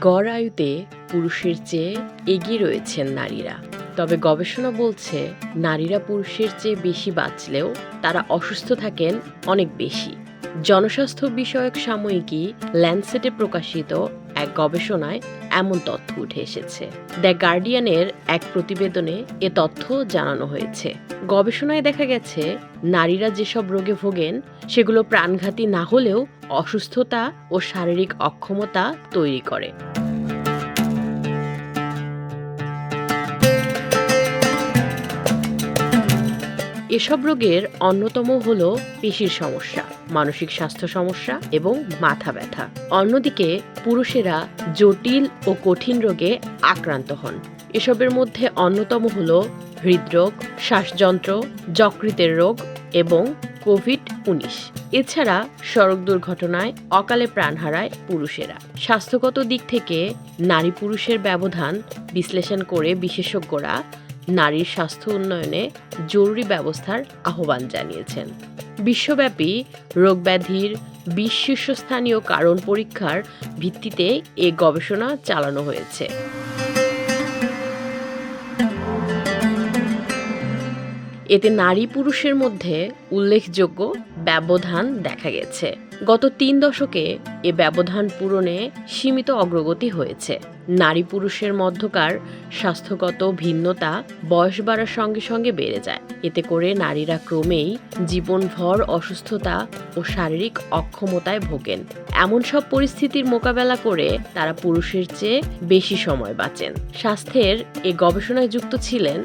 গড় আয়ুতে পুরুষের চেয়ে এগিয়ে রয়েছেন নারীরা। তবে গবেষণা বলছে, নারীরা পুরুষের চেয়ে বেশি বাঁচলেও তারা অসুস্থ থাকেন অনেক বেশি। জনস্বাস্থ্য বিষয়ক সাময়িকী ল্যান্ডসেটে প্রকাশিত এক গবেষণায় এমন তথ্য উঠে এসেছে। দ্য গার্ডিয়ানের এক প্রতিবেদনে এ তথ্য জানানো হয়েছে। গবেষণায় দেখা গেছে, নারীরা যেসব রোগে ভোগেন, সেগুলো প্রাণঘাতী না হলেও অসুস্থতা ও শারীরিক অক্ষমতা তৈরি করে। এসব রোগের অন্যতম হল পেশির সমস্যা, মানসিক স্বাস্থ্য সমস্যা এবং মাথা ব্যথা। অন্যদিকে পুরুষেরা জটিল ও কঠিন রোগে আক্রান্ত হন। এসবের মধ্যে অন্যতম হল হৃদরোগ, শ্বাসযন্ত্র, যকৃতের রোগ এবং কোভিড উনিশ এছাড়া সড়ক দুর্ঘটনায় অকালে প্রাণ হারায় পুরুষেরা। স্বাস্থ্যগত দিক থেকে নারী পুরুষের ব্যবধান বিশ্লেষণ করে বিশেষজ্ঞরা নারীর স্বাস্থ্য উন্নয়নে জরুরি ব্যবস্থার আহ্বান জানিয়েছেন। বিশ্বব্যাপী রোগব্যাধির বিশ শীর্ষস্থানীয় কারণ পরীক্ষার ভিত্তিতে এ গবেষণা চালানো হয়েছে। এতে নারী পুরুষের মধ্যে উল্লেখযোগ্য ব্যবধান দেখা গেছে। গত তিন দশকে এ ব্যবধান পূরণে সীমিত অগ্রগতি হয়েছে। নারী পুরুষের মধ্যকার স্বাস্থ্যগত ভিন্নতা বয়স বাড়ার সঙ্গে সঙ্গে বেড়ে যায়। এতে করে নারীরা ক্রমেই জীবনভর অসুস্থতা ও শারীরিক অক্ষমতায় ভোগেন। এমন সব পরিস্থিতির মোকাবেলা করে তারা পুরুষের চেয়ে বেশি সময় বাঁচেন। স্বাস্থ্যের এ গবেষণায় যুক্ত ছিলেন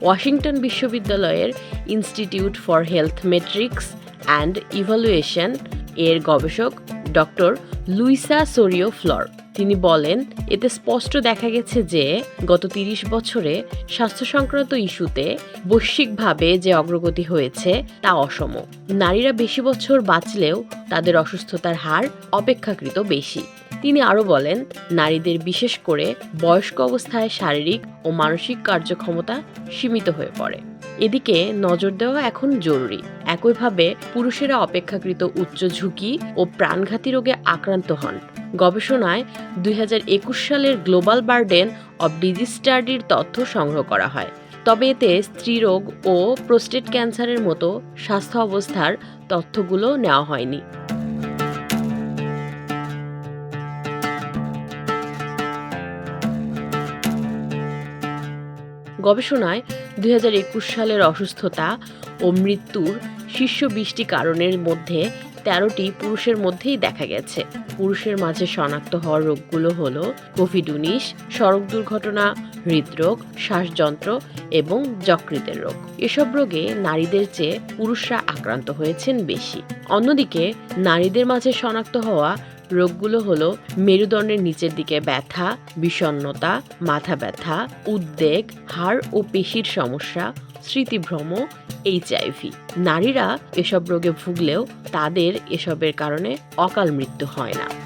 ওয়াশিংটন বিশ্ববিদ্যালয়ের institute for health metrics and evaluation এর গবেষক ডক্টর লুইসা সোরিও ফ্লর। তিনি বলেন, এতে স্পষ্ট দেখা গেছে যে গত তিরিশ বছরে স্বাস্থ্য সংক্রান্ত ইস্যুতে বৈশ্বিকভাবে যে অগ্রগতি হয়েছে তা অসম। নারীরা বেশি বছর বাঁচলেও তাদের অসুস্থতার হার অপেক্ষাকৃত বেশি। তিনি আরও বলেন, নারীদের বিশেষ করে বয়স্ক অবস্থায় শারীরিক ও মানসিক কার্যক্ষমতা সীমিত হয়ে পড়ে। এদিকে নজর দেওয়া এখন জরুরি। একইভাবে পুরুষেরা অপেক্ষাকৃত উচ্চ ঝুঁকি ও প্রাণঘাতী রোগে আক্রান্ত হন। গবেষণায় দুই হাজার একুশ সালের গ্লোবাল বার্ডেন অব ডিজিজ স্টাডির তথ্য সংগ্রহ করা হয়। তবে এতে স্ত্রীরোগ ও প্রোস্টেট ক্যান্সারের মতো স্বাস্থ্য অবস্থার তথ্যগুলো নেওয়া হয়নি। গবেষণায় দুই হাজার একুশ সালের অসুস্থতা ও মৃত্যুর শীর্ষ বিশটি কারণের মধ্যে তেরোটি পুরুষের মধ্যেই দেখা গেছে। পুরুষের মাঝে শনাক্ত হওয়ার রোগগুলো হলো কোভিড উনিশ সড়ক দুর্ঘটনা, হৃদরোগ, শ্বাসযন্ত্র এবং যকৃতের রোগ। এসব রোগে নারীদের চেয়ে পুরুষরা আক্রান্ত হয়েছেন বেশি। অন্যদিকে নারীদের মাঝে শনাক্ত হওয়া রোগগুলো হলো মেরুদণ্ডের নিচের দিকে ব্যথা বিষণ্নতা মাথা ব্যথা, উদ্বেগ, হাড় ও পেশির সমস্যা, স্মৃতিভ্রম এইচআইভি নারীরা এসব রোগে ভুগলেও তাদের এসবের কারণে অকাল মৃত্যু হয় না।